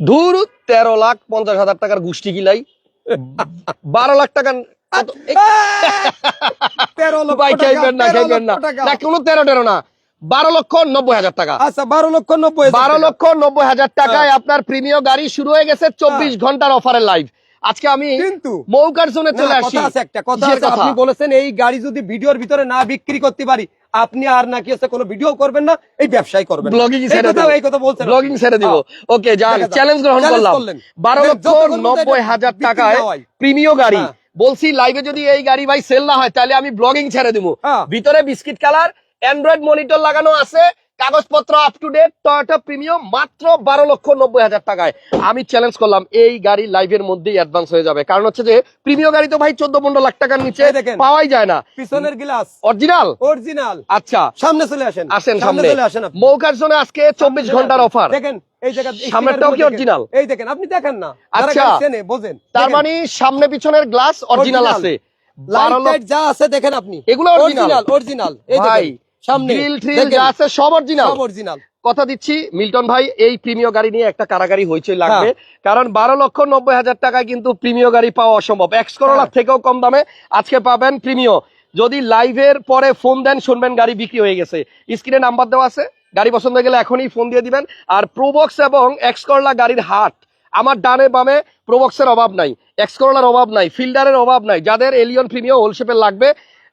ধুর তেরো লাখ পঞ্চাশ হাজার টাকার গোষ্ঠী কিলাই বারো লাখ টাকা কত- এই তেরো লক্ষ ভাই টাকা, খাইবেন না তেরো খাইবেন না। লক্ষ টাকা। না কোনো তেরো তেরো না। বারো লক্ষ নব্বই হাজার টাকা। আচ্ছা বারো লক্ষ নব্বই বারো লক্ষ নব্বই হাজার টাকায় আপনার প্রিমিয় গাড়ি শুরু হয়ে গেছে চব্বিশ ঘণ্টার অফারের লাইভ আজকে আমি কিন্তু মৌকার জোনে চলে আসি। একটা কথা আছে। আপনি বলেছেন এই গাড়ি যদি ভিডিওর ভিতরে না বিক্রি করতে পারি আপনি আর নাকি হচ্ছে কোনো ভিডিও করবেন না এই ব্যবসায় করবেন ব্লগিং ছেড়ে কথা- এই কথা বলছেন ব্লগিং ছেড়ে দিব। ওকে যান চ্যালেঞ্জ গ্রহণ করলাম। করলেন। বারো মানে লক্ষ যতক্ষণ পর্যন্ত নব্বই এটা হাজার বিক্রি টাকায় প্রিমিও প্রিমিয় গাড়ি। হ্যাঁ। বলছি লাইভে যদি এই গাড়ি ভাই সেল না হয় তাহলে আমি ব্লগিং ছেড়ে দিব। হ্যাঁ। ভিতরে বিস্কিট কালার অ্যান্ড্রয়েড মনিটর লাগানো আছে কাগজপত্র up to date Toyota premium মাত্র বারো লক্ষ নব্বই হাজার টাকায়। আমি চ্যালেঞ্জ করলাম এই গাড়ি লাইভের মধ্যেই অ্যাডভান্স হয়ে যাবে। কারণ হচ্ছে যে প্রিমিয় গাড়ি তো ভাই চোদ্দ পনেরো লাখ টাকার নিচে। পাওয়াই যায় না। পিছনের গ্লাস অরিজিনাল অরিজিনাল আচ্ছা। সামনে চলে আসেন। আসেন সামনে চলে আসেন মৌকার জন্য আজকে চব্বিশ ঘণ্টার অফার দেখেন কি। এই আপনি দেখেন না। আচ্ছা। বোঝেন। তার মানে সামনে পিছনের গ্লাস অরিজিনাল আছে। লাইট বারো যা আছে দেখেন আপনি। এগুলো অরিজিনাল অরিজিনাল এই দেখেন। সামনে। গ্রিল ট্রিল যা আছে সব অরিজিনাল সব অরিজিনাল কথা দিচ্ছি মিল্টন ভাই এই প্রিমিয় গাড়ি নিয়ে একটা কারাগারি হইচই লাগবে। হ্যাঁ। কারণ বারো লক্ষ নব্বই হাজার টাকায় কিন্তু প্রিমিয় গাড়ি পাওয়া অসম্ভব। এক্স করোলার হ্যাঁ। থেকেও কম দামে আজকে পাবেন প্রিমিয়। যদি লাইভের পরে ফোন দেন শুনবেন গাড়ি বিক্রি হয়ে গেছে। স্ক্রিনে নাম্বার দেওয়া আছে। গাড়ি পছন্দ হয়ে গেলে এখনই ফোন দিয়ে দিবেন। আর প্রোবক্স এবং এক্স করলা গাড়ির হাট আমার ডানে বামে প্রোবক্সের অভাব নাই। এক্স করলার অভাব নাই ফিল্ডারের অভাব নাই। যাদের এলিয়ন প্রিমিয় হোলশেপের লাগবে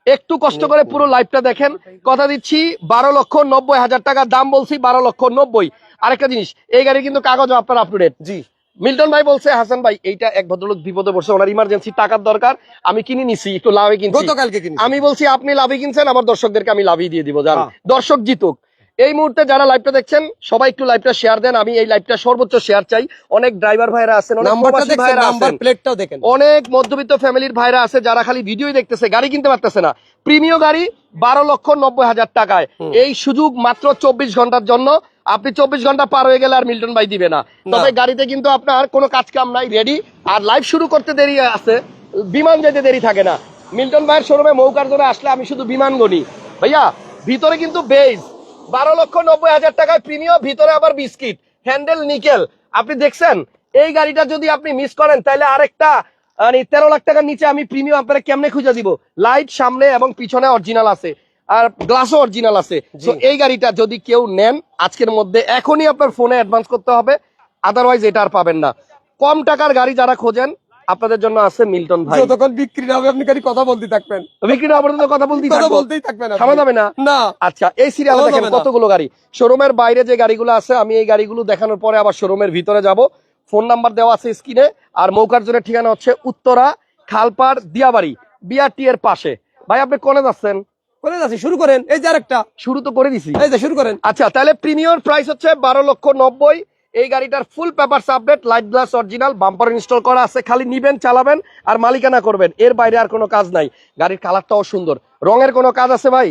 একটু কষ্ট করে পুরো লাইভটা দেখেন। কথা দিচ্ছি বারো লক্ষ নব্বই হাজার টাকা দাম বলছি বারো লক্ষ নব্বই। আরেকটা জিনিস এই গাড়ি কিন্তু কাগজ আপনার আপ টু ডেট জি। মিল্টন ভাই বলছে হাসান ভাই এইটা এক ভদ্রলোক বিপদে পড়ছে ওনার ইমার্জেন্সি টাকার দরকার আমি কিনে নিছি একটু লাভে কিনছি। আমি বলছি আপনি লাভে কিনছেন আমার দর্শকদেরকে আমি লাভই দিয়ে দিব জান। দর্শক জিতুক। এই মুহূর্তে যারা লাইভটা দেখছেন সবাই একটু লাইভটা শেয়ার দেন। আমি এই লাইভটা সর্বোচ্চ শেয়ার চাই। অনেক ড্রাইভার ভাইরা আছেন অনেক প্লেটটাও দেখেন। মধ্যবিত্ত ফ্যামিলির ভাইরা আছে যারা খালি ভিডিওই দেখতেছে গাড়ি কিনতে পারতেছে না। প্রিমিয় গাড়ি বারো লক্ষ নব্বই হাজার টাকায়। এই সুযোগ মাত্র চব্বিশ ঘণ্টার জন্য। আপনি চব্বিশ ঘণ্টা পার হয়ে গেলে আর মিল্টন ভাই দিবে না। তবে গাড়িতে কিন্তু আপনার কোনো কাজ কাম নাই রেডি আর লাইভ শুরু করতে দেরি আছে। বিমান যেতে দেরি থাকে না। মিল্টন ভাইয়ের শোরুমে মৌকার জন্য আসলে আমি শুধু বিমান গনি। ভাইয়া ভিতরে কিন্তু বেজ বারো লক্ষ নব্বই হাজার টাকায় প্রিমিয়াম ভিতরে আবার বিস্কিট হ্যান্ডেল নিকেল। আপনি দেখছেন? এই গাড়িটা যদি আপনি মিস করেন তাহলে আরেকটা মানে তেরো লাখ টাকার নিচে আমি প্রিমিয়াম আপনারা কেমনে খুঁজে দিব? লাইট সামনে এবং পিছনে অরিজিনাল আছে। আর গ্লাসও অরিজিনাল আছে। তো এই গাড়িটা যদি কেউ নেন আজকের মধ্যে এখনই আপনার ফোনে অ্যাডভান্স করতে হবে। আদারওয়াইজ এটা আর পাবেন না। কম টাকার গাড়ি যারা খোঁজেন আপনাদের জন্য আছে মিল্টন ভাই। যতক্ষণ বিক্রি না হবে আপনি খালি কথা বলতে থাকবেন। বিক্রি না পর্যন্ত কথা বলতেই কথা বলতেই থাকবেন। থামা যাবে না? না। আচ্ছা এই সিরিয়ালে দেখেন কতগুলো গাড়ি। শোরুমের বাইরে যে গাড়িগুলো আছে আমি এই গাড়িগুলো দেখানোর পরে আবার শোরুমের ভিতরে যাব। ফোন নাম্বার দেওয়া আছে স্ক্রিনে। আর মৌকার জন্য ঠিকানা হচ্ছে উত্তরা খালপাড় দিয়াবাড়ি বিআরটি এর পাশে। ভাই আপনি কোনে যাচ্ছেন করে যাচ্ছি শুরু করেন। এই যে আরেকটা। শুরু তো করে দিছি। এই যে শুরু করেন। আচ্ছা তাহলে প্রিমিয়ার প্রাইস হচ্ছে বারো লক্ষ নব্বই। এই গাড়িটার full paper update light glass original bumper install করা আছে খালি নিবেন চালাবেন আর মালিকানা করবেন। এর বাইরে আর কোনো কাজ নাই। গাড়ির কালারটাও সুন্দর। রঙের কোনো কাজ আছে ভাই?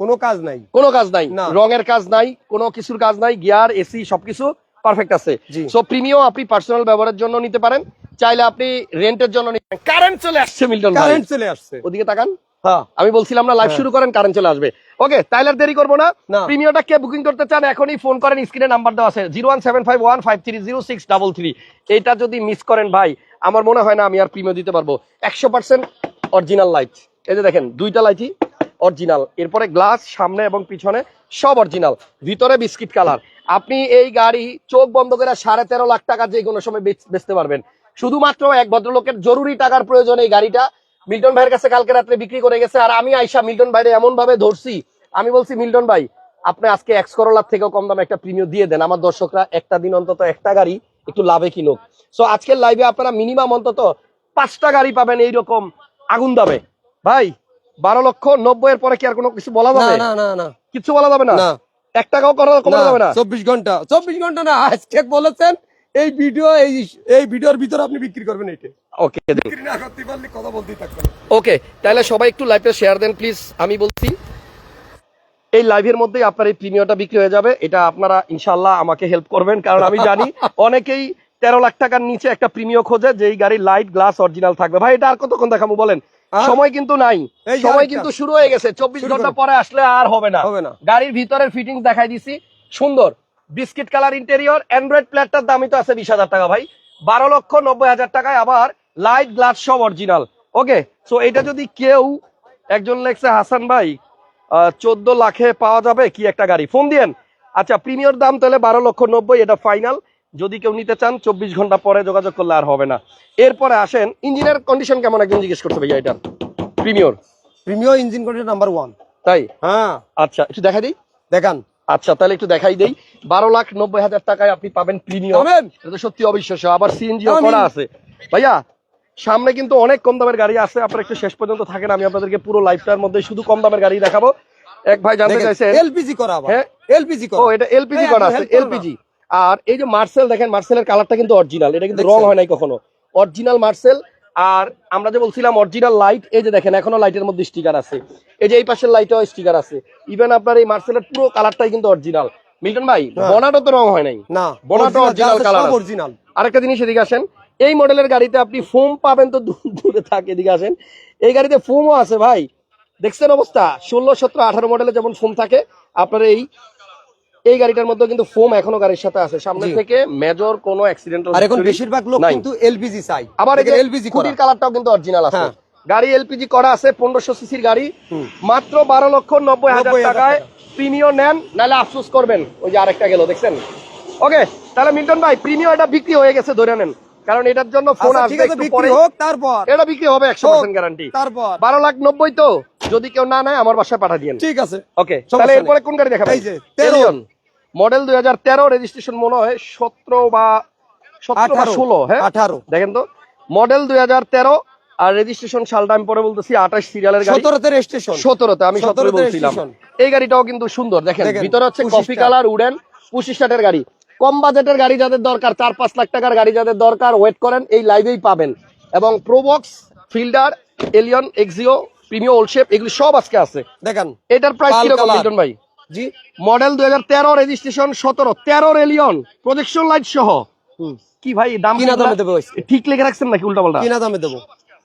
কোনো কাজ নাই। কোনো কাজ নাই। রঙের কাজ নাই কোনো কিছুর কাজ নাই গিয়ার এসি সবকিছু পারফেক্ট আছে। সো প্রিমিয়াম আপনি পার্সোনাল ব্যবহারের জন্য নিতে পারেন। চাইলে আপনি রেন্টের জন্য নিতে পারেন। কারেন্ট চলে আসছে। মিল্টন ভাই। কারেন্ট চলে আসছে। ওদিকে তাকান। আমি বলছিলাম না লাইভ হ্যাঁ। শুরু করেন কারেন্ট চলে আসবে। ওকে তাইলে দেরি করব না। প্রিমিয়ামটা কে বুকিং করতে চান এখনই ফোন করেন স্ক্রিনে নাম্বার দেওয়া আছে zero one seven five one five three zero six double three এইটা যদি মিস করেন ভাই আমার মনে হয় না আমি আর প্রিমিয়াম দিতে পারব। একশো পার্সেন্ট অরিজিনাল লাইট এই যে দেখেন দুইটা লাইটই অরিজিনাল এরপরে গ্লাস সামনে এবং পিছনে সব অরিজিনাল ভিতরে বিস্কিট কালার আপনি এই গাড়ি চোখ বন্ধ করে সাড়ে তেরো লাখ টাকা যে কোনো সময় বেচ- বেচতে পারবেন। শুধুমাত্র এক ভদ্রলোকের জরুরি টাকার প্রয়োজন এই গাড়িটা। মিল্টন ভাইয়ের কাছে কালকে রাত্রে বিক্রি করে গেছে আর আমি আইসা মিল্টন ভাইরে এমন ভাবে ধরছি আমি বলছি মিল্টন ভাই আপনি আজকে এক্স করোলার থেকেও কম দামে একটা প্রিমিয়াম দিয়ে দেন। আমার দর্শকরা একটা দিন অন্তত একটা গাড়ি একটু লাভে কিনুক। সো আজকের লাইভে আপনারা মিনিমাম অন্তত পাঁচটা গাড়ি পাবেন এইরকম আগুন দামে। ভাই বারো লক্ষ নব্বই এর পরে কি আর কোনো কিছু বলা যাবে? না না না কিছু বলা যাবে না? না। এক টাকাও করা কমা যাবে না? চব্বিশ ঘণ্টা চব্বিশ ঘণ্টা না আজকে বলেছেন এই ভিডিও এই এই ভিডিওর ভিতরে আপনি বিক্রি করবেন এইটা। ওকে ওকে তাহলে সবাই একটু লাইভটা শেয়ার দেন প্লিজ আমি বলছি এই লাইভের মধ্যেই আপনার এই প্রিমিয়ামটা বিক্রি হয়ে যাবে। এটা আপনারা ইনশাল্লাহ আমাকে হেল্প করবেন কারণ আমি জানি অনেকেই তেরো লাখ টাকার নিচে একটা খোঁজে যেই গাড়ির লাইট গ্লাস অরিজিনাল থাকবে। ভাই এটা আর কতক্ষণ দেখাবো বলেন? সময় কিন্তু নাই। সময় কিন্তু শুরু হয়ে গেছে। চব্বিশ ঘণ্টা পরে আসলে আর হবে না। হবে না। গাড়ির ভিতরের ফিটিংস দেখাই দিছি। সুন্দর। বিস্কিট কালার ইন্টেরিয়র অ্যান্ড্রয়েড প্ল্যাটটার দামই তো আছে বিশ হাজার টাকা ভাই। বারো লক্ষ নব্বই হাজার টাকায় আবার লাইট গ্লাস সব অরিজিনাল ওকে সো এটা যদি কেউ একজন লেখছে হাসান ভাই চোদ্দ লাখে পাওয়া যাবে কি একটা গাড়ি? ফোন দিয়েন। আচ্ছা প্রিমিয়র দাম তাহলে বারো লক্ষ নব্বই এটা ফাইনাল যদি কেউ নিতে চান চব্বিশ ঘণ্টা পরে যোগাযোগ করলে আর হবে না। এরপরে আসেন ইঞ্জিনের কন্ডিশন কেমন একজন জিজ্ঞেস করছে ভাইয়া এটা? Premier premier engine condition number one তাই? হ্যাঁ। আচ্ছা একটু দেখা দিই? দেখান। আচ্ছা তাহলে একটু দেখাই দেই। বারো লাখ নব্বই হাজার টাকায় আপনি পাবেন? এটা সত্যি অবিশ্বাস্য আবার সিএনজি দামি। করা আছে। ভাইয়া সামনে কিন্তু অনেক কম দামের গাড়ি আছে। আপনারা একটু শেষ পর্যন্ত থাকেন আমি আপনাদেরকে পুরো লাইফটার মধ্যে শুধু কম দামের গাড়ি দেখাবো। এক ভাই জানতে চাইছেন এলপিজি করা হ্যাঁ? এলপিজি ও এটা এলপিজি করা আছে। এলপিজি আর এই যে মার্সেল দেখেন মার্সেলের কালারটা কিন্তু অরিজিনাল এটা কিন্তু রং হয় নাই কখনো। অরিজিনাল মার্সেল আর আমরা যে বলছিলাম অরিজিনাল লাইট এই যে দেখেন এখনও লাইটের মধ্যে স্টিকার আছে। এই যে এই পাশের লাইটেও স্টিকার আছে। ইভেন আপনার এই মার্সেলের পুরো কালারটাই কিন্তু অরিজিনাল মিল্টন ভাই হ্যাঁ। বনাটও তো রং হয় নাই। না বনাটা colour আছে। অরিজিনাল আরেকটা জিনিস এদিকে আসেন। এই মডেলের গাড়িতে আপনি ফোম পাবেন তো দূর- দূরে থাকে এদিকে আসেন। এই গাড়িতে ফোমও আছে ভাই। দেখছেন অবস্থা? ষোলো সতেরো আঠারো মডেলে যেমন ফোম থাকে আপনার এই এই গাড়িটার মধ্যে কিন্তু ফোম এখনও গাড়ির সাথে আছে। সামনে থেকে মেজর কোনো অ্যাক্সিডেন্টাল আর এখন বেশিরভাগ লোক কিন্তু এলপিজি চাই আবার এই এলপিজি খুঁটির কালারটাও কিন্তু অরিজিনাল আছে। হ্যাঁ। গাড়ি এলপিজি করা আছে পনেরোশো সিসির গাড়ি। মাত্র বারো লক্ষ নব্বই হাজার টাকায় টাকা। নেন নাহলে আফসোস করবেন। ওই যে আরেকটা গেল দেখছেন? ওকে তাহলে মিল্টন ভাই প্রিমিয়ম এটা বিক্রি হয়ে গেছে ধরে নেন। কারণ এটার জন্য ফোন আচ্ছা, আসবে একটু পরে। হোক তারপর। এটা বিক্রি হবে একশো পার্সেন্ট গ্যারান্টি তারপর। বারো লাখ নব্বই তো যদি কেউ না নেয় আমার বাসায় পাঠা দিয়েন। ঠিক আছে ওকে তাহলে এরপরে কোন গাড়ি দেখাবেন? এই যে, 13 মডেল দুই হাজার তেরো রেজিস্ট্রেশন মনে হয় সতেরো বা সতেরো বা আঠারো। ষোলো হ্যাঁ? আঠারো। দেখেন তো মডেল দুই হাজার তেরো আর রেজিস্ট্রেশন সালটা আমি পরে বলতেছি আঠাশ সিরিয়ালের গাড়ি। সতেরোতে রেজিস্ট্রেশন সতেরোতে আমি সতেরো 17 বলছিলাম। এই গাড়িটাও কিন্তু সুন্দর দেখেন ভিতরে হচ্ছে 25 কফি কালার উডেন পঁচিশ ষাটের গাড়ি। কম বাজেটের গাড়ি যাদের দরকার চার পাঁচ লাখ টাকার গাড়ি যাদের দরকার ওয়েট করেন এই লাইভেই পাবেন। এবং Probox Fielder Allion Axio Premio old shape এগুলি সব আজকে আছে। দেখেন এটার প্রাইস কীরকম। মিল্টন ভাই? জি। মডেল দুই হাজার তেরো রেজিস্ট্রেশন সতেরো তেরো এলিয়ন প্রজেকশন লাইট সহ। কি ভাই দাম কিনা দামে দেবো ঠিক লেখে রাখছেন নাকি উল্টা পাল্টা কিনা দামে দেবো।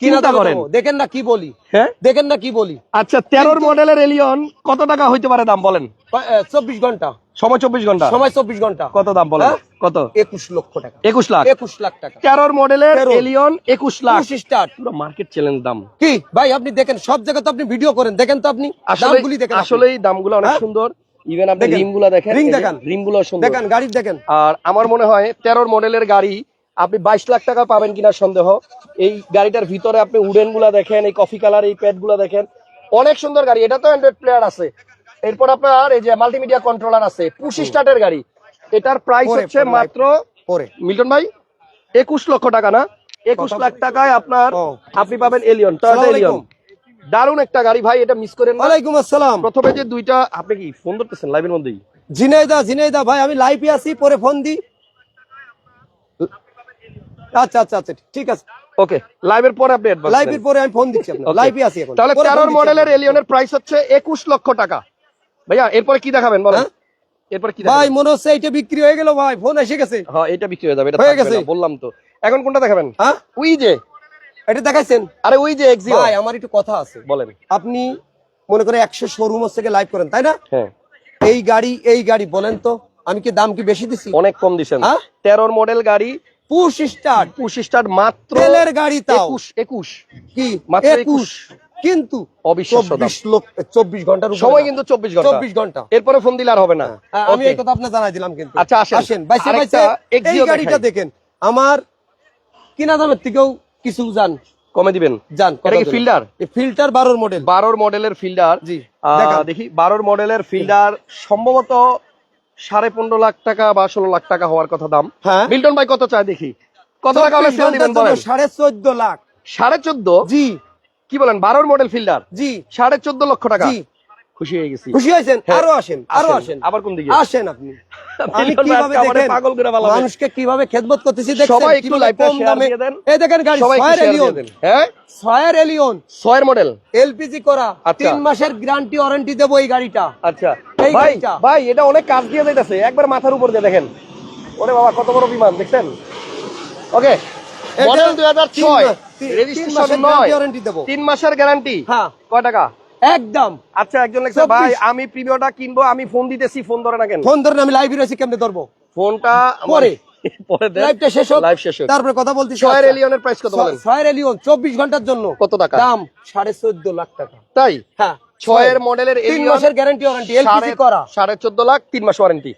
চিন্তা করেন। দেখেন না কি বলি। হ্যাঁ? দেখেন না কি বলি। আচ্ছা তেরোর মডেলের এলিয়ন কত টাকা হইতে পারে দাম বলেন? চব্বিশ ঘণ্টা। সময় চব্বিশ ঘণ্টা? সময় চব্বিশ ঘণ্টা। কত দাম বলেন? হ্যাঁ? কত? একুশ লক্ষ টাকা। একুশ লাখ। একুশ লাখ টাকা। তেরোর মডেলের এলিয়ন একুশ লাখ। স্টার্ট। পুরো মার্কেট চ্যালেঞ্জ দাম। কি? ভাই আপনি দেখেন সব জায়গায় তো আপনি ভিডিও করেন। দেখেন তো আপনি। আসলে দামগুলি দেখেন। আসলে দামগুলো অনেক হ্যাঁ? সুন্দর। ইভেন আপনি দেখেন। রিমগুলা দেখেন ring এই যে দেখান। রিমগুলো সুন্দর। দেখেন গাড়ি দেখেন। আর আমার মনে হয় তেরোর মডেলের গাড়ি আপনি বাইশ লাখ টাকা পাবেন কিনা সন্দেহ। এই গাড়িটার ভিতরে আপনি উডেনগুলা দেখেন এই কফি কালার এই প্যাডগুলা দেখেন। অনেক সুন্দর গাড়ি এটা তো অ্যান্ড্রয়েড প্লেয়ার আছে। এরপর আপনার এই যে মাল্টিমিডিয়া কন্ট্রোলার আছে পুশ স্টার্টের গাড়ি। এটার প্রাইস হচ্ছে মাত্র মিল্টন ভাই একুশ লক্ষ টাকা না? একুশ লাখ টাকায় আপনার আপনি পাবেন এলিয়ন টয়োটা এলিয়ন দারুণ একটা গাড়ি ভাই এটা মিস করেন ওয়ালাইকুম আসসালাম। প্রথমে যে দুইটা আপনি কি ফোন ধরতেছেন লাইভের মধ্যেই? ঝিনাইদা ঝিনাইদা ভাই আমি লাইভে আছি পরে ফোন দি। আচ্ছা আচ্ছা আচ্ছা ঠিক আছে। ওকে লাইভের পরে আপনি advance লাইভের পরে আমি ফোন দিচ্ছি আপনার Okay. লাইভে আছি এখন। তাহলে পরে ফোন তেরোর দিচ্ছি মডেলের এলিয়নের প্রাইস হচ্ছে একুশ লক্ষ টাকা। ভাইয়া এরপরে কি দেখাবেন বলেন? হ্যাঁ? এরপর কি ভাই মনে হচ্ছে এটা বিক্রি হয়ে গেল ভাই। ফোন এসে গেছে। হ্যাঁ এটা বিক্রি হয়ে যাবে এটা হয়ে গেছে। বললাম তো। এখন কোনটা দেখাবেন? হ্যাঁ? উই যে এটা দেখাইছেন? আরে উই যে এক্সিও ভাই আমার একটু কথা আছে। বলেন। আপনি মনে করে একশো শোরুম থেকে লাইভ করেন তাই না? হ্যাঁ। এই গাড়ি এই গাড়ি বলেন তো আমি কি দাম কি বেশি দিছি? অনেক কম দিছেন হ্যাঁ? তেরোর মডেল গাড়ি পুশ স্টার্ট পুশ স্টার মাত্র তেলের গাড়ি তাও। একুশ একুশ। কি? মাত্র একুশ। কিন্তু চব্বিশ ঘণ্টার সময় কিন্তু চব্বিশ ঘণ্টা। চব্বিশ ঘণ্টা। এরপরে ফোন দিলে আর হবে না। হ্যাঁ, আমি এই কথা আপনার জানাই দিলাম কিন্তু। আচ্ছা, আসেন। আসেন বাইসে বাইসে এই গাড়িটা দেখেন। আমার কিনা দামের থেকেও কিছু যান। কমে দিবেন? যান এটা কি ফিল্ডার ফিল্টার বারোর মডেল বারোর মডেলের ফিল্ডার জি, দেখি বারোর মডেলের ফিল্ডার সম্ভবত সাড়ে পনেরো লাখ টাকা বা ষোলো লাখ টাকা হওয়ার কথা দাম। হ্যাঁ। মিল্টন ভাই কত চায় দেখি? কত টাকা হলে সেল দিবেন বলেন? সাড়ে চোদ্দ লাখ। সাড়ে চোদ্দ? জি। কি বলেন বারোর মডেল ফিল্ডার জি। সাড়ে চোদ্দ লক্ষ টাকা? জি। খুশি হয়ে গেছি। খুশি হয়েছেন? হ্যাঁ। আরও আসেন আরও আসেন। আবার কোন দিকে? আসেন আপনি। আমি কীভাবে দেখেন? পাগল করে ফেলাবে। মানুষকে কীভাবে খেদমত করতেছি দেখছেন? সবাই একটু কীভাবে কম দামে এই দেখেন গাড়ি এলিয়ন হ্যাঁ? ছয়ের এলিয়ন ছয়ের মডেল এলপিজি করা। আচ্ছা। তিন মাসের গ্যারান্টি ওয়ারেন্টি দেবো এই গাড়িটা। আচ্ছা। ভাই ভাই এটা অনেক কাজ দিয়ে যাইতেছে। একবার মাথার উপর দিয়ে দেখেন। ওরে বাবা কত বড় বিমান দেখছেন? ওকে মডেল দুই হাজার তিন ছয় মাস- তিন- তিন রেজিস্ট্রেশন নয়। warranty দেবো। তিন মাসের গ্যারান্টি হ্যাঁ। কয় টাকা? একদম। আচ্ছা একজন লিখছে ভাই আমি প্রিমিয়টা কিনবো আমি ফোন দিতেছি ফোন ধরে না কেন? ফোন ধরে আমি লাইভে রয়েছি কেমনে ধরবো? ফোনটা পরে। পরে লাইভটা শেষ হোক। লাইভ শেষ হোক। তারপরে কথা বলছি ছয়ের এলিয়নের প্রাইস কত বলেন? ছয়ের এলিয়ন চব্বিশ ঘণ্টার জন্য। কত টাকা? দাম সাড়ে চোদ্দ লাখ টাকা। তাই? হ্যাঁ। ছয়ের মডেলের তিন মাসের গ্যারান্টি ওয়ারেন্টি এলপিজি করা সাড়ে চোদ্দ লাখ তিন মাস ওয়ারেন্টি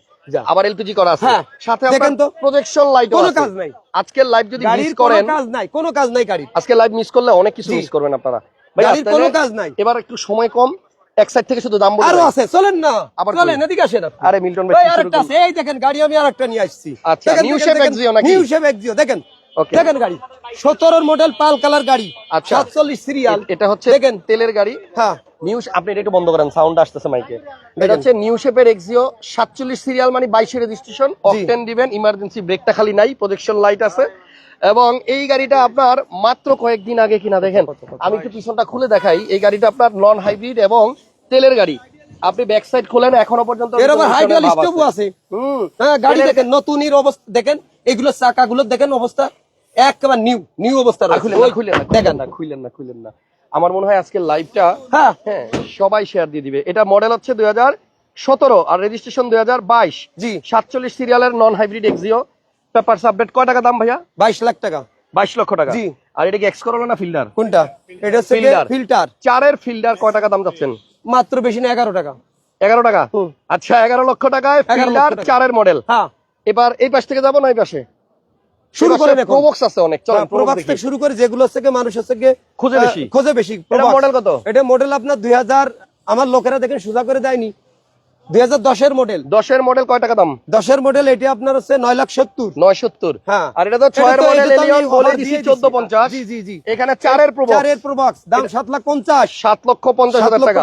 আবার এলপিজি করা আছে হ্যাঁ। সাথে দেখেন তো। প্রজেকশন লাইট কোনো কাজ নাই। আজকের লাইভ যদি মিস করেন কাজ নাই কোনো কাজ নাই গাড়ির আজকে লাইভ মিস করলে অনেক কিছু। মিস করবেন আপনারা গাড়ির কোনো কাজ নাই। এবার একটু সময় কম এক সাইড থেকে শুধু দাম বলে আরও আছে চলেন না আবার চলেন এদিকে আসেন আরে মিল্টন ভাই আরেকটা আছে এই দেখেন গাড়ি আমি আরেকটা নিয়ে আসছি আচ্ছা, New Shape Exio নাকি? নিউ শেপ এক্সিও দেখেন. দেখেন গাড়ি সতেরোর মডেল পাল কালার গাড়ি আচ্ছা। সাতচল্লিশ সিরিয়াল এটা হচ্ছে দেখেন। তেলের গাড়ি। হ্যাঁ। নিউ আপনি এটা একটু বন্ধ করেন সাউন্ড আসতেছে মাইকে এটা হচ্ছে নিউ শেপের এক্সিও সাতচল্লিশ সিরিয়াল মানে বাইশের রেজিস্ট্রেশন অকটেন দিবেন ইমার্জেন্সি ব্রেকটা খালি নাই প্রজেকশন লাইট আছে। এবং এই গাড়িটা আপনার মাত্র কয়েকদিন আগে কিনা দেখেন। আমি একটু পিছনটা খুলে দেখাই। এই গাড়িটা আপনার নন হাইব্রিড এবং তেলের গাড়ি। আপনি ব্যাক সাইড খোলেন এখনও পর্যন্ত এর আবার আছে। হুম। হ্যাঁ গাড়ি দেখেন নতুনের অবস্থা। দেখেন এগুলো চাকাগুলো দেখেন অবস্থা। একেবারে নিউ নিউ অবস্থা। খুলেন না দেখেন। না খুলেন না খুলেন না। আমার মনে হয় আজকে লাইভটা হ্যাঁ। হ্যাঁ সবাই শেয়ার দিয়ে দিবে। এটা মডেল হচ্ছে দুই হাজার সতেরো আর রেজিস্ট্রেশন দুই হাজার বাইশ। জি। সাতচল্লিশ সিরিয়ালের non hybrid Axio paper submit কয় টাকা দাম ভাইয়া? বাইশ লাখ টাকা। বাইশ লক্ষ টাকা। জি। আর এটা কি এক্স করল না ফিল্ডার কোনটা? এটা হচ্ছে Filter। ফিল্টার চারের ফিল্ডার কয় টাকা দাম যাচ্ছেন মাত্র বেশি না এগারো টাকা। এগারো টাকা? আচ্ছা এগারো লক্ষ টাকায় ফিল্ডার চারের মডেল হ্যাঁ। এবার এই পাশ থেকে যাব না এই পাশে? শুরু করেন প্রবক্স আছে অনেক চলেন হ্যাঁ, থেকে শুরু করে যেগুলো থেকে খোঁজে বেশি। খোঁজে বেশি এটা মডেল কত? এটা মডেল আপনার দুই হাজার আমার লোকেরা দেখেন সোজা করে দেয়নি। মডেল কয় টাকা দাম? মডেল এটি আপনার হচ্ছে লাখ হ্যাঁ। আর এটা তো মডেল এলিয়ন বলে দিছি জি জি জি। এখানে প্রবক্স প্রবক্স দাম লাখ লক্ষ হাজার টাকা।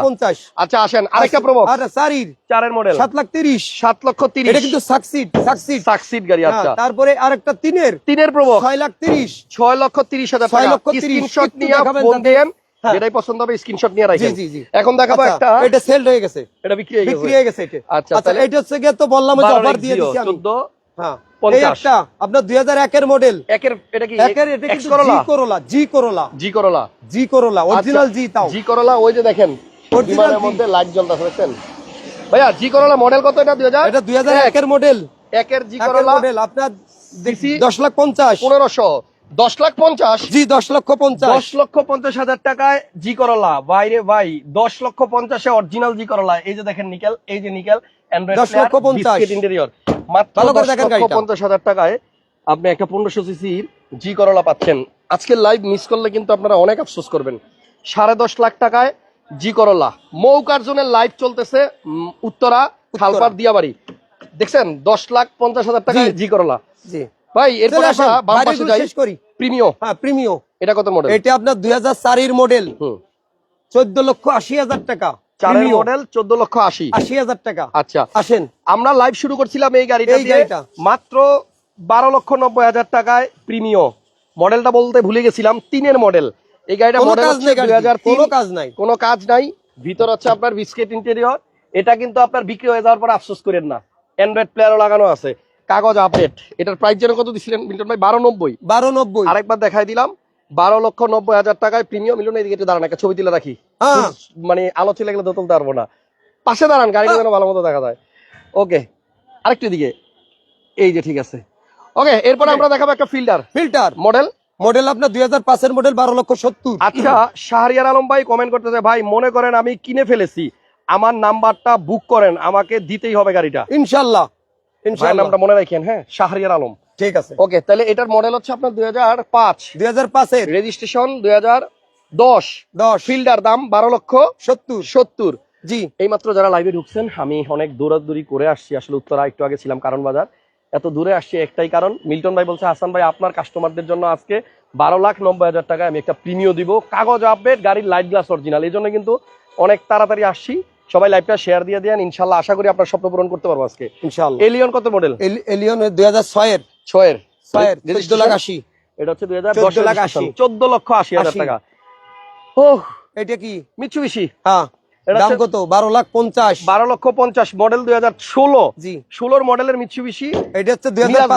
আচ্ছা আসেন আরেকটা প্রবক্স আর চারির। চারের মডেল সাত লাখ তিরিশ। সাত লক্ষ তিরিশ। এটা কিন্তু সাকসিড সাকসিড। সাকসিড গাড়ি আচ্ছা। তারপরে আরেকটা তিনের। তিনের প্রবক্স ছয় লাখ তিরিশ। ছয় লক্ষ তিরিশ হাজার ছয় টাকা লক্ষ। স্ক্রিনশট নিয়ে ফোন দেন। হ্যাঁ। যেটাই পছন্দ হবে স্ক্রিনশট নিয়ে জি রাখেন জি জি। এখন দেখাবো আচ্ছা, একটা। এটা সেল হয়ে গেছে। এটা বিক্রি হয়ে বিক্রি গেছে হয়ে গেছে এটা। আচ্ছা, আচ্ছা তাহলে এটা হচ্ছে গিয়ে তো বললাম যে অফার দিয়ে দিচ্ছি আমি। চোদ্দ হ্যাঁ। এই পঞ্চাশ। একটা আপনার দুই হাজার একের মডেল একের এটা কি একের এটা করলা জি করোলা জি করোলা জি করলা জি করোলা অরিজিনাল জি তাও। জি করলা ওই যে দেখেন জি। মধ্যে লাইট জ্বলতেছে দেখছেন? ভাইয়া জি করলা মডেল কত এটা দুই হাজার? এটা দুই হাজার একের মডেল একের জি করলা মডেল আপনার দিছি দশ লাখ পঞ্চাশ। পনেরোশো। দশ লাখ পঞ্চাশ। জি দশ লক্ষ পঞ্চাশ। দশ লক্ষ পঞ্চাশ হাজার টাকায় জি করলা। বাইরে ভাই দশ লক্ষ পঞ্চাশে অরিজিনাল জি করলা। এই যে দেখেন নিকেল এই যে নিকেল অ্যান্ড্রয়েড 10 লক্ষ 50 ইন্টেরিয়র মাত্র দশ লক্ষ গাড়িটা। পঞ্চাশ হাজার টাকায় আপনি একটা পনেরোশো সিসির জি করলা পাচ্ছেন। আজকের লাইভ মিস করলে কিন্তু আপনারা অনেক আফসোস করবেন। সাড়ে দশ লাখ টাকায় জি করলা। মৌকার জনের লাইভ চলতেছে উত্তরা খালপার দিয়াবাড়ি। দেখছেন? দশ লাখ পঞ্চাশ হাজার টাকায় জি। জি করলা। জি। ভাই এরপর আমরা বাম পাশে যাই। শেষ করি। প্রিমিও। হ্যাঁ প্রিমিও। এটা কত মডেল এটা আপনার দুই হাজার চারের মডেল লক্ষ হাজার টাকা। চারের মডেল চোদ্দ লক্ষ আশি। আশি হাজার টাকা। আচ্ছা। আসেন। আমরা লাইভ শুরু করছিলাম এই গাড়িটা দিয়ে। মাত্র বারো লক্ষ নব্বই হাজার টাকায় প্রিমিও। মডেলটা বলতে ভুলে গেছিলাম তিনের মডেল এই গাড়িটা কোনো মডেল কাজ হচ্ছে নেই দুই হাজার গাড়িতে, কোনো কাজ নাই। কোনো কাজ নাই। ভিতর হচ্ছে আপনার বিস্কিট ইন্টেরিয়র এটা কিন্তু আপনার বিক্রি হয়ে যাওয়ার পর আফসোস করেন না। অ্যান্ড্রয়েড প্লেয়ারও লাগানো আছে। কাগজ আপডেট এটার প্রাইস যেন কত দিছিলেন মিল্টন ভাই? বারো নব্বই। বারো নব্বই। আরেকবার দেখাই দিলাম। বারো লক্ষ নব্বই হাজার টাকায় প্রিমিয়াম মিলন এদিকে একটু দাঁড়ান একটা ছবি তুলে রাখি। হ্যাঁ। মানে আলো চলে গেলে তুলতে পারব না। পাশে দাঁড়ান গাড়িটা যেন ভালো মতো দেখা যায়। ওকে আরেকটু দিকে এই যে ঠিক আছে। ওকে এরপরে আমরা দেখাবো একটা ফিল্টার ফিল্টার মডেল মডেল আপনার দুই হাজার পাঁচের মডেল বারো লক্ষ সত্তর। আচ্ছা শাহরিয়ার আলম ভাই কমেন্ট করতেছে ভাই মনে করেন আমি কিনে ফেলেছি। আমার নাম্বারটা বুক করেন আমাকে দিতেই হবে গাড়িটা। ইনশাল্লাহ। ভাইয়ের নামটা মনে রাখেন হ্যাঁ? শাহরিয়ার আলম। ঠিক আছে। ওকে তাহলে এটার মডেল হচ্ছে আপনার দুই হাজার পাঁচ। দুই হাজার পাঁচের। রেজিস্ট্রেশন দুই হাজার দশ। দশ। ফিল্ডার দাম বারো লক্ষ সত্তর। সত্তর। জি। এইমাত্র যারা লাইভে ঢুকছেন আমি অনেক দৌড়াদৌড়ি করে আসছি আসলে উত্তরা একটু আগে ছিলাম কারণ বাজার এত দূরে আসছি একটাই কারণ মিল্টন ভাই বলছে হাসান ভাই আপনার কাস্টমারদের জন্য আজকে বারো লাখ নব্বই হাজার টাকায় আমি একটা প্রিমিয় দিব। কাগজ আপডেট গাড়ির লাইট গ্লাস অরিজিনাল এই জন্য কিন্তু অনেক তাড়াতাড়ি আসছি। সবাই লাইভটা শেয়ার দিয়ে দেন ইনশাল্লাহ আশা করি আপনার স্বপ্ন পূরণ করতে পারব আজকে। ইনশাল্লাহ। এলিয়ন কত মডেল এলিয়ন দুই হাজার ছয়ের। ছয়ের। ছয়ের চোদ্দ লাখ আশি। এটা হচ্ছে দুই হাজার 14 লাখ আশি। চোদ্দ লক্ষ আশি হাজার টাকা। ও এটা কি? মিচ্ছু বেশি হ্যাঁ দাম কত? বারো লাখ পঞ্চাশ। বারো লক্ষ পঞ্চাশ মডেল দুই হাজার ষোলো। জি। ষোলোর মডেলের মিচ্ছু এটা হচ্ছে দুই হাজার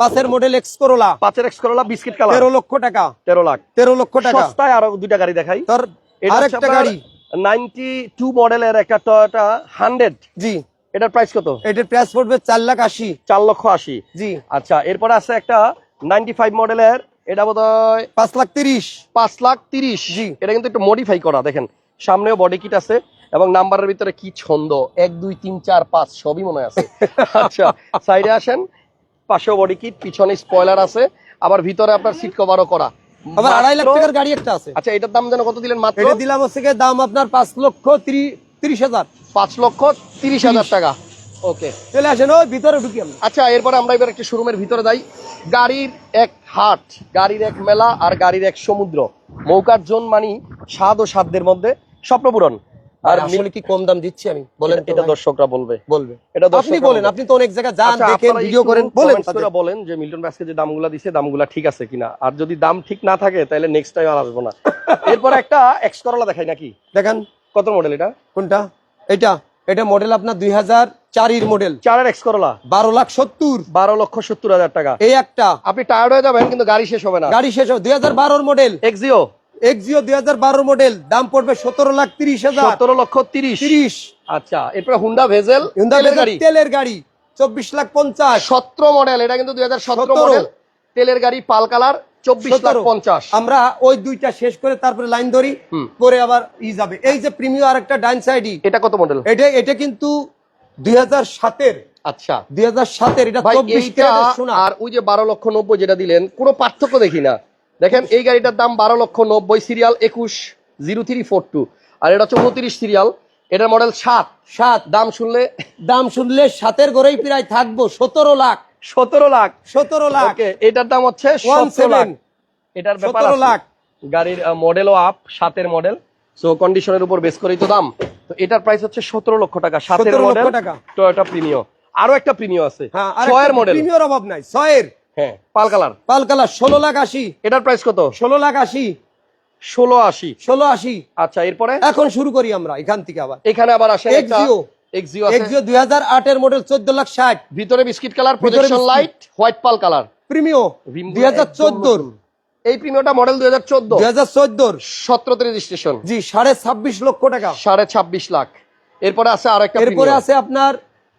পাঁচের মডেল এক্স করোলা পাঁচের এক্স করলা বিস্কিট কালার তেরো লক্ষ টাকা। তেরো লাখ। তেরো লক্ষ টাকা। সস্তায় আরও দুইটা গাড়ি দেখাই। তোর এটা আরেকটা গাড়ি। নাইনটি টু মডেলের একটা টয়োটা হান্ড্রেড। জি। এটার প্রাইস কত? এটার প্রাইস পড়বে চার লাখ আশি। চার লক্ষ আশি। জি। আচ্ছা এরপরে আছে একটা নাইনটি ফাইভ মডেলের এটা বোধ হয় পাঁচ লাখ তিরিশ। পাঁচ লাখ তিরিশ। জি। এটা কিন্তু একটু মডিফাই করা দেখেন। সামনেও বডি কিট আছে এবং নাম্বারের ভিতরে কি ছন্দ? এক দুই তিন চার পাঁচ সবই মনে আছে। আচ্ছা সাইডে আসেন পাশেও বডি কিট পিছনে স্পয়লার আছে আবার ভিতরে আপনার সিট কভারও করা। আবার আড়াই লাখ টাকার গাড়ি একটা আছে। আচ্ছা এটার দাম যেন কত দিলেন মাত্র? এটা দিলাম হচ্ছে দাম আপনার পাঁচ লক্ষ তিরিশ হাজার। পাঁচ লক্ষ তিরিশ হাজার টাকা। ওকে চলে আসেন ওই ভিতরে ঢুকি আমরা। আচ্ছা এরপরে আমরা এবার একটা শোরুমের ভিতরে যাই। গাড়ির এক হাট গাড়ির এক মেলা আর গাড়ির এক সমুদ্র। মৌকার জোন মানি স্বাদ ও সাধ্যের মধ্যে স্বপ্নপূরণ। আর আর আসলে কি কম দাম দিচ্ছি আমি? বলেন এটা দর্শকরা বলবে। বলবে। এটা আপনি বলেন আপনি তো অনেক জায়গায় যান আচ্ছা, দেখেন ভিডিও করেন বলেন তাদের। বলেন যে মিল্টন যে দামগুলা দিছে দামগুলা ঠিক আছে কিনা? আর যদি দাম ঠিক না থাকে তাহলে নেক্সট টাইম আর আসব না। এরপর একটা এক্স করলা দেখাই নাকি? দেখেন। কত মডেল এটা? কোনটা? এটা। এটা মডেল আপনার দুই হাজার চারির মডেল চারের এক্স করলা বারো লাখ সত্তর। বারো লক্ষ সত্তর হাজার টাকা। এই একটা। আপনি টায়ার্ড হয়ে যাবেন কিন্তু গাড়ি শেষ হবে না। গাড়ি শেষ হবে। দুই হাজার বারোর মডেল এক্সিও এক্সিও দুই হাজার মডেল দাম পড়বে সতেরো লাখ তিরিশ হাজার। সতেরো লক্ষ তিরিশ। তিরিশ। আচ্ছা এরপরে হুন্ডা ভেজেল তেলের গাড়ি? তেলের গাড়ি চব্বিশ লাখ পঞ্চাশ। সতেরো মডেল এটা কিন্তু দুই হাজার সতেরো মডেল তেলের গাড়ি পাল কালার চব্বিশ লাখ পঞ্চাশ। আমরা ওই দুইটা শেষ করে তারপরে লাইন ধরি। করে আবার ই যাবে। এই যে প্রিমিয়ার আরেকটা ডাইন সাইডই এটা কত মডেল এটা এটা কিন্তু দুই হাজার সাতের। আচ্ছা। দুই হাজার সাতের এটা আর ওই যে বারো লক্ষ নব্বই যেটা দিলেন কোনো পার্থক্য দেখি না। দেখেন এই গাড়িটার দাম বারো লক্ষ নব্বই সিরিয়াল একুশ জিরো থ্রি ফোর টু। আর এটা হচ্ছে উনত্রিশ সিরিয়াল এটার মডেল সাত। সাত। দাম শুনলে দাম শুনলে সাতের গড়েই প্রায় থাকব সতেরো লাখ। সতেরো লাখ। সতেরো লাখ। এটার দাম হচ্ছে 17 লাখ। এটার সতেরো লাখ। গাড়ির মডেলও আপ সাতের মডেল সো কন্ডিশনের উপর বেস করেই তো দাম। তো এটার প্রাইস হচ্ছে সতেরো লক্ষ টাকা সাতের 17 লক্ষ মডেল টয়োটা প্রিমিও আরও একটা প্রিমিও আছে। হ্যাঁ ছয়ের মডেল প্রিমিয়ার অভাব নাই ছয়ের। হ্যাঁ। পাল কালার। পালকালা ষোলো লাখ আশি। এটার প্রাইস কত? ষোলো লাখ আশি। ষোলো আশি। ষোলো আশি। আচ্ছা এরপরে? এখন শুরু করি আমরা এখান থেকে আবার। এখানে আবার আসে। এক্সিও এক্সিও দুই হাজার আটের মডেল চোদ্দ লাখ ষাট। ভিতরে biscuit colour projection light white pearl colour. Premio Vimbo দুই হাজার চোদ্দোর। এই মডেল দুই হাজার চোদ্দ দুই হাজার চোদ্দোর। সতেরোতে রেজিস্ট্রেশন জি সাড়ে ছাব্বিশ লক্ষ টাকা। সাড়ে ছাব্বিশ লাখ। এরপরে আছে আর একটা এরপরে আছে আপনার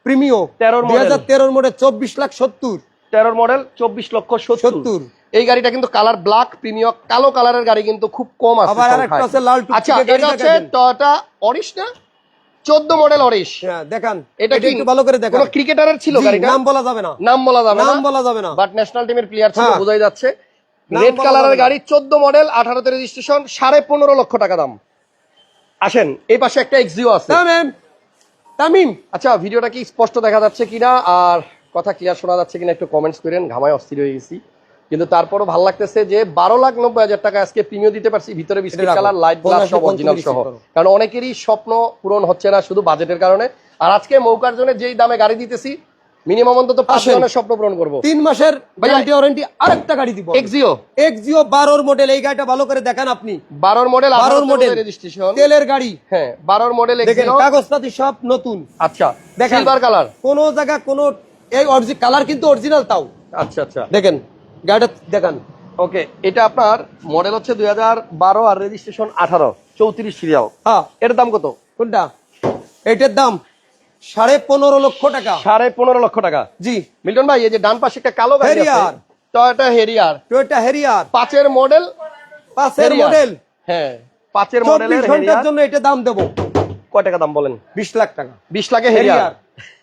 প্রিমিও। 13 দুই হাজার তেরোর মডেল চব্বিশ লাখ সত্তর। তেরোর মডেল চব্বিশ লক্ষ সত্তর। এই গাড়িটা কিন্তু কালার ব্ল্যাক প্রিমিয়াম কালো কালারের গাড়ি কিন্তু খুব কম আছে আবার আরেকটা আছে লাল আচ্ছা এটা হচ্ছে দেখাবেন। টয়োটা অরিশ না? চোদ্দ মডেল অরিশ হ্যাঁ দেখান। এটা কি ভালো করে দেখান। কোনো ক্রিকেটারের ছিল গাড়িটা? নাম বলা যাবে না। নাম বলা যাবে না? নাম বলা যাবে না। বাট ন্যাশনাল টিমের প্লেয়ার ছিল হ্যাঁ। বোঝাই যাচ্ছে। রেড কালারের গাড়ি চোদ্দ মডেল আঠারোতে রেজিস্ট্রেশন সাড়ে পনেরো লক্ষ টাকা দাম। আসেন এই পাশে একটা এক্সিও আছে। তামিম তামিম। আচ্ছা ভিডিওটা কি স্পষ্ট দেখা যাচ্ছে কিনা? আর কথা ক্লিয়ার শোনা যাচ্ছে কিনা একটু কমেন্টস করেন ঘামায় অস্থির হয়ে গেছি। কিন্তু তারপরও ভালো লাগতেছে যে বারো লাখ নব্বই হাজার টাকা আজকে প্রিমিয় দিতে পারছি ভিতরে বিস্কিট। কালার লাইট গ্লাস সব অরিজিনাল সহ। কারণ অনেকেরই স্বপ্ন পূরণ হচ্ছে না শুধু বাজেটের কারণে। আর আজকে মৌকার জন্য যেই দামে গাড়ি দিতেছি মিনিমাম অন্তত পাঁচ জনের স্বপ্ন পূরণ করব। তিন মাসের গ্যারান্টি ওয়ারেন্টি আরেকটা গাড়ি দিব এক্সিও এক্সিও বারোর মডেল এই গাড়িটা ভালো করে দেখান আপনি। বারোর মডেল বারোর বারোর মডেল রেজিস্ট্রেশন তেলের গাড়ি। হ্যাঁ বারোর মডেল দেখেন কাগজপাতি সব নতুন। আচ্ছা দেখেন। সিলভার কালার কোন জায়গা কোন এই অরিজিনাল কালার কিন্তু অরিজিনাল তাও। আচ্ছা আচ্ছা। দেখেন গাড়িটা দেখান। ওকে এটা আপনার মডেল হচ্ছে দুই হাজার বারো আর রেজিস্ট্রেশন আঠারো চৌত্রিশ সিরিয়াল হ্যাঁ। এটার দাম কত? কোনটা? এটার দাম সাড়ে পনেরো লক্ষ টাকা। সাড়ে পনেরো লক্ষ টাকা। জি। মিল্টন ভাই এই যে ডান পাশে একটা কালো গাড়ি আছে টয়োটা হেরিয়ার টয়োটা হেরিয়ার পাঁচের মডেল পাঁচের মডেল হ্যাঁ পাঁচের মডেলের ঘণ্টার হেরিয়ার জন্য এটা দাম দেবো। কয় টাকা দাম বলেন? বিশ লাখ টাকা। বিশ লাখে হেরিয়ার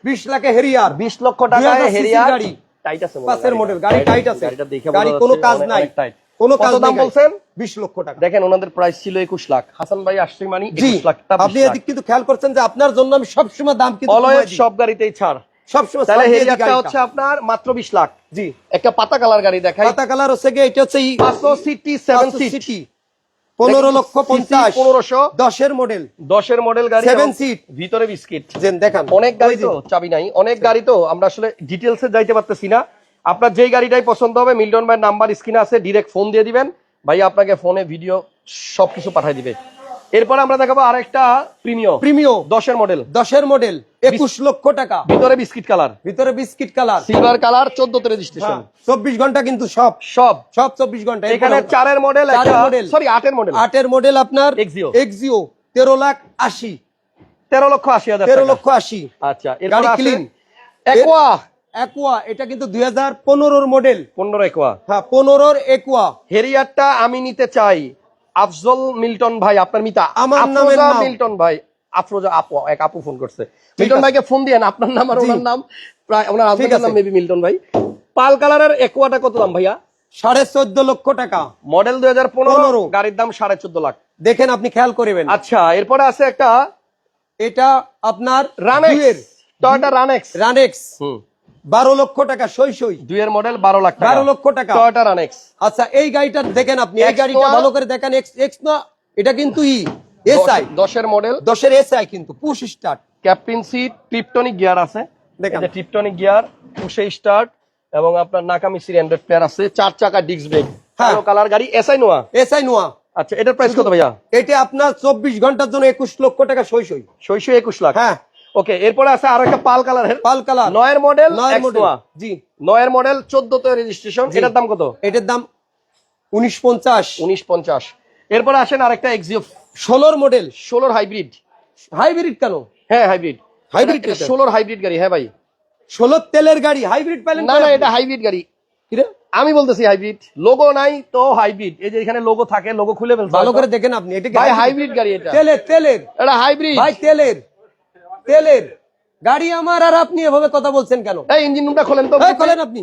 বিশ লাখে হেরিয়ার। বিশ লক্ষ টাকায় হেরিয়ার গাড়ি। টাইট আছে। মডেল গাড়ি টাইট আছে। গাড়ি কোনো কাজ নাই। কোনো কাজ দাম বলছেন? বিশ লক্ষ টাকা। দেখেন ওনাদের প্রাইস ছিল একুশ লাখ। হাসান ভাই আসছে মানে লাখ টাকা আপনি এদিক কিন্তু খেয়াল করছেন যে আপনার জন্য আমি সবসময় দাম কিন্তু। সব গাড়িতেই ছাড়। সবসময় তাহলে হেরিয়ারটা হচ্ছে আপনার মাত্র বিশ লাখ। জি। একটা পাতা কালার গাড়ি দেখাই। পাতা কালার হচ্ছে গিয়ে এটা হচ্ছে পাঁচশো সিটি সেভেন সিট সিটি। পনেরো লক্ষ পঞ্চাশ পনেরোশো দশের মডেল দশের মডেল গাড়ি সেভেন সিট ভিতরে বিস্কিট। দেখান অনেক গাড়ি তো চাবি নাই অনেক গাড়ি তো আমরা আসলে ডিটেলসে যাইতে পারতেছি না। আপনার যেই গাড়িটাই পছন্দ হবে মিল্টন ভাইয়ের নাম্বার স্ক্রিনে আছে ডিরেক্ট ফোন দিয়ে দিবেন। ভাই আপনাকে ফোনে ভিডিও সবকিছু পাঠিয়ে দিবে। এরপর আমরা দেখাবো আরেকটা প্রিমিয়ম প্রিমিও। দশের মডেল। দশের মডেল একুশ লক্ষ টাকা। ভিতরে বিস্কিট কালার। ভিতরে বিস্কিট কালার। সিলভার কালার চোদ্দ রেজিস্ট্রেশন চব্বিশ ঘণ্টা কিন্তু সব। সব। সব চব্বিশ ঘণ্টা। এখানে চারের মডেল model। সরি আটের মডেল। আটের মডেল আপনার Exio। এক্সিও তেরো লাখ আশি। তেরো লক্ষ আশি হাজার তেরো লক্ষ আশি। আচ্ছা গাড়ি। ক্লিন একোয়া একুয়া এটা কিন্তু দুই হাজার পনেরোর মডেল। পনেরো একোয়া হ্যাঁ পনেরোর একুয়া হেরিয়ারটা আমি নিতে চাই। আফজল মিল্টন ভাই আপনার মিতা। আমার নাম। মিল্টন ভাই। আফরোজা আপু এক আপু ফোন করছে। মিল্টন। ভাইকে ফোন দিয়ে আপনার নাম আর ওনার নাম প্রায় ওনার হাজবেন্ডের নাম মেবি মিল্টন ভাই। পাল কালারের একোয়াটা কত দাম ভাইয়া? সাড়ে চোদ্দ লক্ষ টাকা। মডেল দুই হাজার পনেরো। গাড়ির দাম সাড়ে চোদ্দ লাখ। দেখেন আপনি খেয়াল করবেন। আচ্ছা এরপরে আছে একটা এটা আপনার রানেক্স টয়োটা রানেক্স রানেক্স হুম। বারো লক্ষ টাকা সই সই। দুইয়ের মডেল বারো লাখ বারো লক্ষ টাকা। টয়োটা রানেক্স আচ্ছা এই গাড়িটা দেখেন আপনি এই গাড়িটা ভালো করে দেখেন এক্স না এটা কিন্তু ই এসআই দশের মডেল দশের এসআই কিন্তু push start captain seat tiptronic gear আছে। দেখান। টিপটনিক গিয়ার পুষে স্টার্ট এবং আপনার নাকামি সিরি হান্ড্রেড প্লেয়ার আছে চার চাকা ডিস্ক ব্রেক হ্যাঁ। কালার গাড়ি S I Noah? S I Noah. আচ্ছা এটার প্রাইস কত ভাইয়া? এটা আপনার চব্বিশ ঘণ্টার জন্য একুশ লক্ষ টাকা সই সই। ছয়শো একুশ লাখ। হ্যাঁ। ওকে এরপরে আছে আরও একটা পাল কালারের পাল কালার নয়ের মডেল নয়ের মডেল জি নয়ের মডেল চোদ্দ তে রেজিস্ট্রেশন এটার দাম কত? এটার দাম উনিশ পঞ্চাশ। উনিশ পঞ্চাশ। এরপরে আসেন আরেকটা এক্সিও ষোলোর মডেল ষোলোর হাইব্রিড হাইব্রিড কেন? হ্যাঁ হাইব্রিড হাইব্রিড? ষোলোর হাইব্রিড গাড়ি হ্যাঁ ভাই। ষোলোর তেলের গাড়ি হাইব্রিড পাইলেন না না এটা হাইব্রিড গাড়ি? আমি বলতেছি হাইব্রিড লোগো নাই তো হাইব্রিড এই যে এখানে লোগো থাকে লোগো খুলে ফেলছে। ভালো করে দেখেন আপনি এটা হাইব্রিড গাড়ি এটা। তেলের তেলের। এটা হাইব্রিড ভাই তেলের। তেলের গাড়ি আমার আর আপনি এভাবে কথা বলছেন কেন? এই ইঞ্জিন রুমটা খোলেন তো। এই, খোলেন আপনি।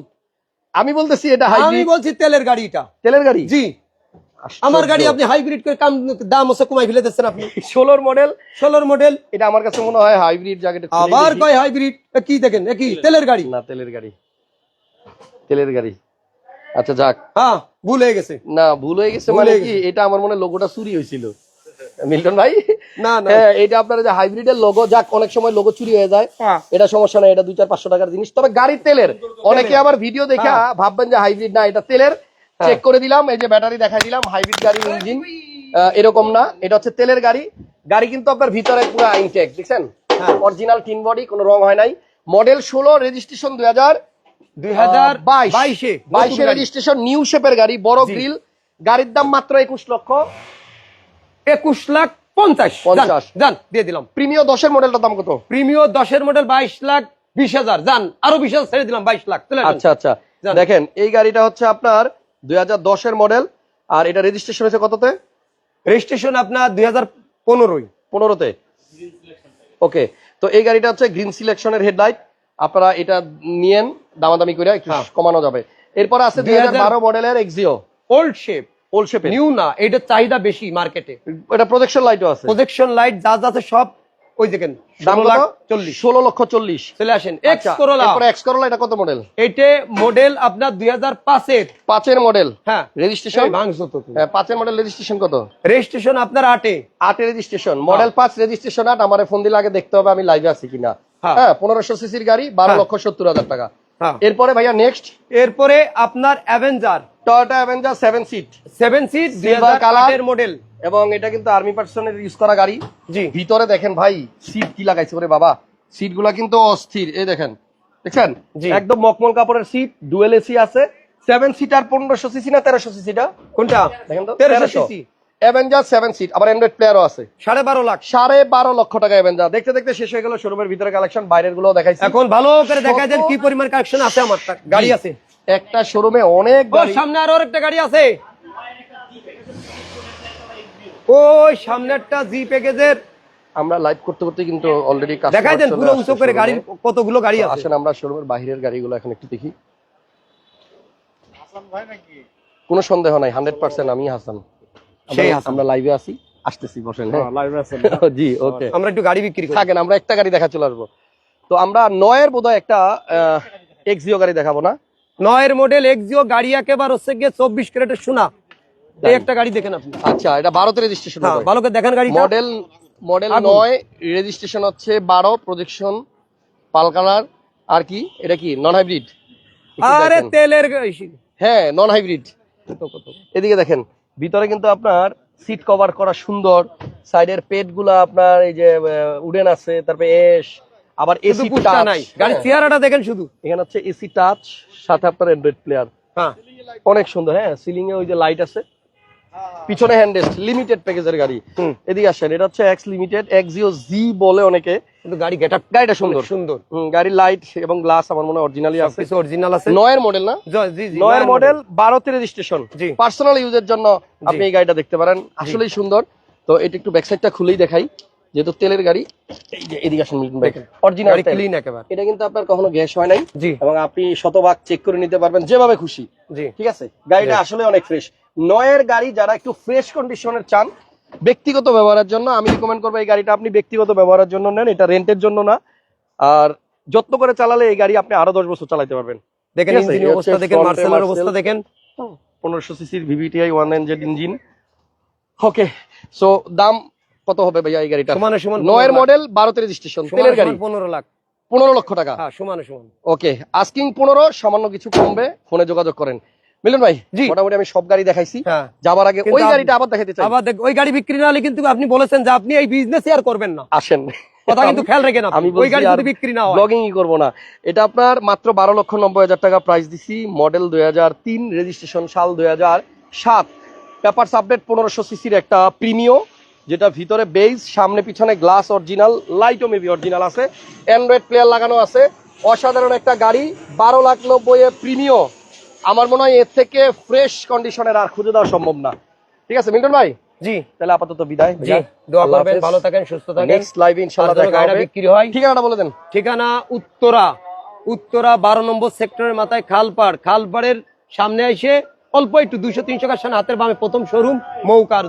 আমি বলতেছি এটা আমি বলছি তেলের গাড়িটা। তেলের গাড়ি? জি। আমার গাড়ি আপনি হাইব্রিড করে কাম দাম হচ্ছে কমাই ফেলে দিচ্ছেন আপনি। ষোলোর মডেল ষোলোর মডেল এটা আমার কাছে মনে হয় হাইব্রিড জায়গাটা আবার কয় হাইব্রিড কি দেখেন কি? তেলের গাড়ি। না তেলের গাড়ি। তেলের গাড়ি। আচ্ছা যাক। হ্যাঁ ভুল হয়ে গেছে। না ভুল হয়ে গেছে মানে কি? এটা আমার মনে হয় লোগোটা চুরি হয়েছিল। মিল্টন ভাই? না না। হ্যাঁ এটা আপনার যে হাইব্রিডের লোগো যাক অনেক সময় লোগো চুরি হয়ে যায়। হ্যাঁ। এটা সমস্যা নাই এটা দুই চার পাঁচশো টাকার জিনিস। তবে গাড়ির তেলের অনেকে আবার ভিডিও দেখে হ্যাঁ। ভাববেন যে হাইব্রিড না এটা তেলের। চেক করে দিলাম এই যে ব্যাটারি দেখাই দিলাম হাইব্রিড গাড়ির ইঞ্জিন এরকম না এটা হচ্ছে তেলের গাড়ি। গাড়ি কিন্তু আপনার ভিতরে পুরো ইনটেক দেখছেন? হ্যাঁ। অরিজিনাল তিন বডি কোনো রং হয় নাই। মডেল ষোলো রেজিস্ট্রেশন দুই হাজার দুই হাজার বাইশ। বাইশে। বাইশে রেজিস্ট্রেশন নিউ শেপের গাড়ি বড় গ্রিল গাড়ির দাম মাত্র একুশ লক্ষ। একুশ লাখ পঞ্চাশ। পঞ্চাশ। যান, দিয়ে দিলাম। প্রিমিয় দশের মডেলটার দাম কত? প্রিমিয় দশের মডেল বাইশ লাখ বিশ হাজার। যান আরও বিশ হাজার ছেড়ে দিলাম বাইশ লাখ। আচ্ছা আচ্ছা। দেখেন এই গাড়িটা হচ্ছে আপনার দুই হাজার দশের মডেল আর এটা রেজিস্ট্রেশন হয়েছে কততে? রেজিস্ট্রেশন আপনার দুই হাজার পনেরোই। পনেরোতে। ওকে তো এই গাড়িটা হচ্ছে গ্রিন সিলেকশনের হেডলাইট আপনারা এটা নিয়েন দামাদামি করে একটু হ্যাঁ। কমানো যাবে। এরপর আছে দুই হাজার বারো মডেলের এক্সিও ওল্ড শেপ নিউ না এটার চাহিদা বেশি মার্কেটে এটা প্রজেকশন লাইটও আছে। প্রজেকশন লাইট যা যা আছে সব ওই দেখেন দাম লাখ চল্লিশ। ষোলো লক্ষ চল্লিশ। চলে আসেন এক্স আচ্ছা, করোলা এক্স করোলা এটা কত মডেল এটে মডেল আপনার দুই হাজার পাঁচের। পাঁচের মডেল হ্যাঁ। রেজিস্ট্রেশন ভাঙছো পাঁচের মডেল রেজিস্ট্রেশন কত? রেজিস্ট্রেশন আপনার আটে। রেজিস্ট্রেশন মডেল পাঁচ রেজিস্ট্রেশন আট আমার ফোন দিলে আগে দেখতে হবে আমি লাইভে আছি কিনা। হ্যাঁ। হ্যাঁ পনেরোশো সিসির গাড়ি বারো হ্যাঁ। লক্ষ সত্তর হাজার টাকা। হ্যাঁ এরপরে ভাইয়া নেক্সট এরপরে আপনার avenger Toyota avenger seven seat seven seat color। কালারের মডেল এবং এটা কিন্তু আর্মি পার্সনের ইউজ করা গাড়ি। জি। ভিতরে দেখেন ভাই সিট কি লাগাইছে ওরে বাবা। সিটগুলা কিন্তু অস্থির এই দেখেন। দেখছেন। একদম মকমল কাপড়ের সিট ডুয়েল এসি আছে। সেভেন সিটার পনেরোশো সিসি না তেরোশো সিসিটা কোনটা? দেখেন তো। তেরোশো সিসি অ্যাভেঞ্জার সেভেন সিট আবার অ্যান্ড্রয়েড প্লেয়ারও আছে। সাড়ে বারো লাখ। সাড়ে বারো লক্ষ টাকা অ্যাভেঞ্জার দেখতে দেখতে শেষ হয়ে গেল শোরুমের ভিতরে কালেকশন বাইরেরগুলো দেখাইছি। এখন ভালো করে দেখা যায় কি পরিমাণ কালেকশন আছে আমার গাড়ি আছে। একটা শোরুমে অনেক গাড়ি সামনে আরও একটা গাড়ি আছে। ওই সামনেরটা জি প্যাকেজের আমরা লাইভ করতে করতে কিন্তু অলরেডি দেখাই দেন পুরো উঁচু করে গাড়ির কতগুলো গাড়ি আছে। আসেন আমরা শোরুমের বাইরের গাড়িগুলো এখন একটু দেখি। কোনো সন্দেহ নাই হান্ড্রেড পার্সেন্ট আমি হাসান। সেই আমরা লাইভে আছি। আসতেছি বসেন হ্যাঁ। জি ওকে। আমরা একটু গাড়ি বিক্রি থাকেন আমরা একটা গাড়ি দেখা চলে আসব। তো আমরা নয়ের বোধহয় একটা এক্সিও গাড়ি দেখাবো না? নয়ের মডেল এক্সিও গাড়ি একেবারে হচ্ছে গিয়ে চব্বিশ ক্যারেটের সোনা। এই একটা গাড়ি দেখেন আপনি। আচ্ছা এটা বারোতে রেজিস্ট্রেশন হ্যাঁ ভালো করে দেখেন গাড়ি মডেল মডেল। নয় রেজিস্ট্রেশন হচ্ছে বারো প্রজেকশন পাল কালার আর কি? এটা কি? নন হাইব্রিড আরে তেলের হ্যাঁ নন হাইব্রিড। এদিকে দেখেন। ভিতরে কিন্তু আপনার সিট কভার করা সুন্দর সাইডের পেটগুলা আপনার এই যে উডেন আছে তারপরে এস আবার এসি টাচ নাই। গাড়ির চেহারাটা দেখেন শুধু। এখানে হচ্ছে এসি টাচ সাথে আপনার অ্যান্ড্রয়েড প্লেয়ার হ্যাঁ। অনেক সুন্দর হ্যাঁ সিলিং এ ওই যে লাইট আছে। পিছনে হ্যান্ডেস্ট লিমিটেড প্যাকেজের গাড়ি। এদিকে আসেন এটা হচ্ছে এক্স লিমিটেড এক্সিও জি বলে অনেকে। কিন্তু গাড়ি গেট আপ গাড়িটা সুন্দর। সুন্দর। গাড়ির লাইট এবং গ্লাস আমার মনে হয় অরিজিনালি আছে। অরিজিনাল আছে। নয়ের মডেল না? জ- জি নয়ের মডেল বারোতে রেজিস্ট্রেশন জি। পার্সোনাল ইউজের জন্য আপনি এই গাড়িটা দেখতে পারেন। আসলেই সুন্দর। তো এটা একটু ব্যাক সাইডটা খুলেই দেখাই। যেহেতু তেলের গাড়ি এই যে এদিকে আসেন মিল্টন ভাই। অরিজিনাল গাড়ি ক্লিন একেবারে। এটা কিন্তু আপনার কখনো গ্যাস হয় নাই। জি। এবং আপনি শতভাগ চেক করে নিতে পারবেন যেভাবে খুশি। জি। ঠিক আছে? গাড়িটা আসলে অনেক ফ্রেশ নয়ের গাড়ি যারা একটু ফ্রেশ কন্ডিশনের চান ব্যক্তিগত ব্যবহারের জন্য আমি রিকমেন্ড করব এই গাড়িটা। আপনি ব্যক্তিগত ব্যবহারের জন্য নেন এটা রেন্টের জন্য না। আর যত্ন করে চালালে এই গাড়ি আপনি আরও দশ বছর চালাতে পারবেন। দেখেন ইঞ্জিনের অবস্থা দেখেন মার্সেলের অবস্থা দেখেন। পনেরোশো সিসির V V T I one N Z engine okay so দাম কত হবে ভাইয়া এই গাড়িটা সমানে সমান নয়ের মডেল বারোতে রেজিস্ট্রেশন তেলের গাড়ি। পনেরো লাখ। পনেরো লক্ষ টাকা। হ্যাঁ সমানে সমান। ওকে আস্কিং পনেরো সামান্য কিছু কমবে ফোনে যোগাযোগ করেন। মিলন ভাই জি। মোটামুটি আমি সব গাড়ি দেখাইছি। হ্যাঁ। যাবার আগে ওই গাড়িটা আবার চাই। আবার ওই গাড়ি বিক্রি না হলে কিন্তু আপনি বলেছেন যে আপনি এই বিজনেস আর করবেন না। আসেন। কথা কিন্তু খেয়াল রেখেন আপনি। আমি ওই গাড়ি যদি বিক্রি না হয়। ব্লগিং করব না। এটা আপনার মাত্র বারো লক্ষ নব্বই হাজার টাকা প্রাইস দিছি মডেল দুই হাজার তিন রেজিস্ট্রেশন সাল দুই হাজার সাত। পেপারস আপডেট পনেরোশো সিসির একটা প্রিমিও যেটা ভিতরে বেজ সামনে পিছনে গ্লাস অরিজিনাল লাইটও মেবি অরিজিনাল আছে। অ্যান্ড্রয়েড প্লেয়ার লাগানো আছে। অসাধারণ একটা গাড়ি বারো লাখ নব্বই প্রিমিও আমার মনে হয় এর থেকে ফ্রেশ কন্ডিশনের আর খুঁজে দেওয়া সম্ভব না। ঠিক আছে মিল্টন ভাই? জি। তাহলে আপাতত বিদায় জি দোয়া করবেন ভালো থাকেন সুস্থ থাকেন। নেক্সট লাইভে ইনশাআল্লাহ দেখা হবে। বিক্রি হয়। ঠিকানাটা বলে দেন। ঠিকানা উত্তরা উত্তরা বারো নম্বর সেক্টরের মাথায় খালপাড়। খালপাড়ের সামনে এসে অল্প একটু 200 300 কার সামনে হাতের বামে প্রথম শোরুম মৌকার